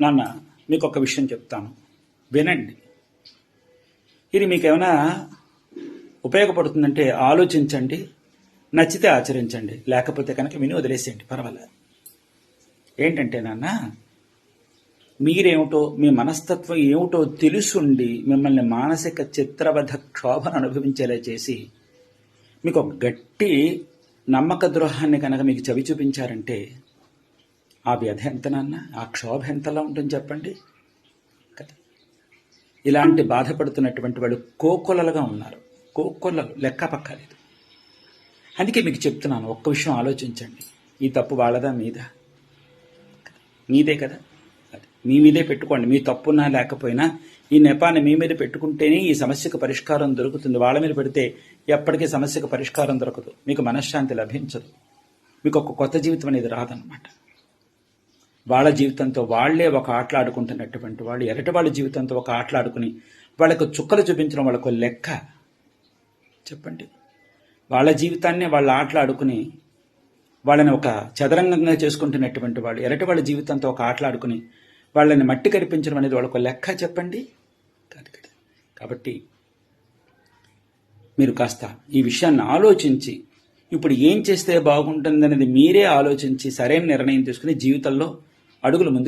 నాన్న మీకు ఒక విషయం చెప్తాను. వినండి. ఇది మీకు ఏమైనా ఉపయోగపడుతుందంటే ఆలోచించండి నచ్చితే ఆచరించండి లేకపోతే కనుక విని వదిలేసేయండి పర్వాలేదు. ఏంటంటే నాన్న మీరేమిటో మీ మనస్తత్వం ఏమిటో తెలుసుండి మిమ్మల్ని మానసిక చిత్రవధ క్షోభను అనుభవించేలా చేసి మీకు ఒక గట్టి నమ్మక ద్రోహాన్ని కనుక మీకు చవి చూపించారంటే ఆ వ్యధ ఎంత నాన్న ఆ క్షోభ ఎంతలా ఉంటుంది చెప్పండి. కదా? ఇలాంటి బాధపడుతున్నటువంటి వాళ్ళు కోకొలలుగా ఉన్నారు. కోకొలలు లెక్క పక్కలేదు అందుకే మీకు చెప్తున్నాను ఒక్క విషయం ఆలోచించండి. ఈ తప్పు వాళ్ళదా మీదా? మీదే కదా? అది మీ మీదే పెట్టుకోండి. మీ తప్పున్నా లేకపోయినా ఈ నెపాన్ని మీ మీద పెట్టుకుంటేనే ఈ సమస్యకు పరిష్కారం దొరుకుతుంది. వాళ్ళ మీద పెడితే ఎప్పటికీ సమస్యకు పరిష్కారం దొరకదు. మీకు మనశ్శాంతి లభించదు. మీకు ఒక కొత్త జీవితం అనేది రాదనమాట వాళ్ళ జీవితంతో వాళ్ళే ఒక ఆటలాడుకుంటున్నటువంటి వాళ్ళు ఎరటి వాళ్ళ జీవితంతో ఒక ఆటలాడుకుని వాళ్ళకు చుక్కలు చూపించడం వాళ్ళకు లెక్క. చెప్పండి. వాళ్ళ జీవితాన్ని వాళ్ళ ఆటలాడుకుని వాళ్ళని ఒక చదరంగంగా చేసుకుంటున్నటువంటి వాళ్ళు ఎరటి వాళ్ళ జీవితంతో ఒక ఆటలాడుకుని వాళ్ళని మట్టి కనిపించడం అనేది వాళ్ళకు లెక్క చెప్పండి. కాదు కదా. కాబట్టి మీరు కాస్త ఈ విషయాన్ని ఆలోచించి ఇప్పుడు ఏం చేస్తే బాగుంటుందనేది మీరే ఆలోచించి సరైన నిర్ణయం తీసుకుని జీవితంలో అడుగులు ముందుకు